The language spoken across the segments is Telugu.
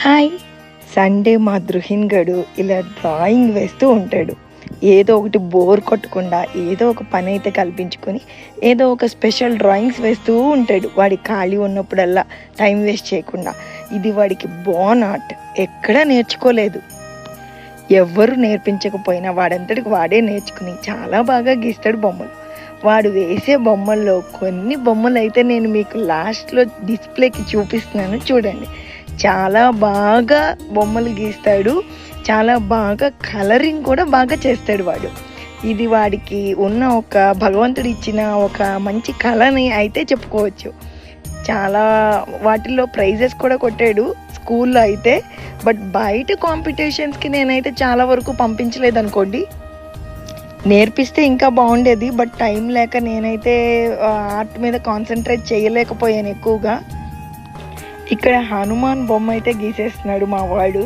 హాయ్. సండే మా దృహిన్ గడు ఇలా డ్రాయింగ్ వేస్తూ ఉంటాడు. ఏదో ఒకటి బోర్ కొట్టకుండా ఏదో ఒక పని అయితే కల్పించుకొని ఏదో ఒక స్పెషల్ డ్రాయింగ్స్ వేస్తూ ఉంటాడు. వాడి ఖాళీ ఉన్నప్పుడల్లా టైం వేస్ట్ చేయకుండా. ఇది వాడికి బోన్ ఆర్ట్. ఎక్కడా నేర్చుకోలేదు. ఎవ్వరు నేర్పించకపోయినా వాడంతటికి వాడే నేర్చుకుని చాలా బాగా గీస్తాడు బొమ్మలు. వాడు వేసే బొమ్మల్లో కొన్ని బొమ్మలు అయితే నేను మీకు లాస్ట్లో డిస్ప్లేకి చూపిస్తున్నాను చూడండి. చాలా బాగా బొమ్మలు గీస్తాడు. చాలా బాగా కలరింగ్ కూడా బాగా చేస్తాడు వాడు. ఇది వాడికి ఉన్న ఒక భగవంతుడు ఇచ్చిన ఒక మంచి కళని అయితే చెప్పుకోవచ్చు. చాలా వాటిల్లో ప్రైజెస్ కూడా కొట్టాడు స్కూల్లో అయితే. బట్ బయట కాంపిటీషన్స్కి నేనైతే చాలా వరకు పంపించలేదు అనుకోండి నేర్పిస్తే ఇంకా బాగుండేది. బట్ టైం లేక నేనైతే ఆర్ట్ మీద కాన్సన్ట్రేట్ చేయలేకపోయాను ఎక్కువగా. ఇక్కడ హనుమాన్ బొమ్మ అయితే గీసేస్తున్నాడు మా వాడు.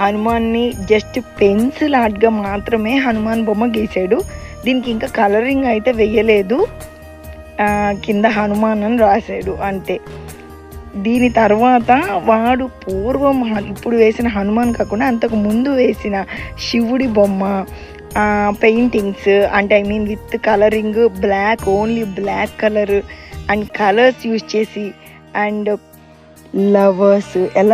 హనుమాన్ని జస్ట్ పెన్సిల్ ఆర్ట్గా మాత్రమే హనుమాన్ బొమ్మ గీసాడు. దీనికి ఇంకా కలరింగ్ అయితే వెయ్యలేదు. కింద హనుమాన్ అని రాశాడు అంతే. దీని తర్వాత వాడు పూర్వం ఇప్పుడు వేసిన హనుమాన్ కాకుండా అంతకు ముందు వేసిన శివుడి బొమ్మ పెయింటింగ్స్ అంటే I mean with colouring black only black colour and colours use చేసి అండ్ ಲವರ್ಸ್ ಎಲ್ಲ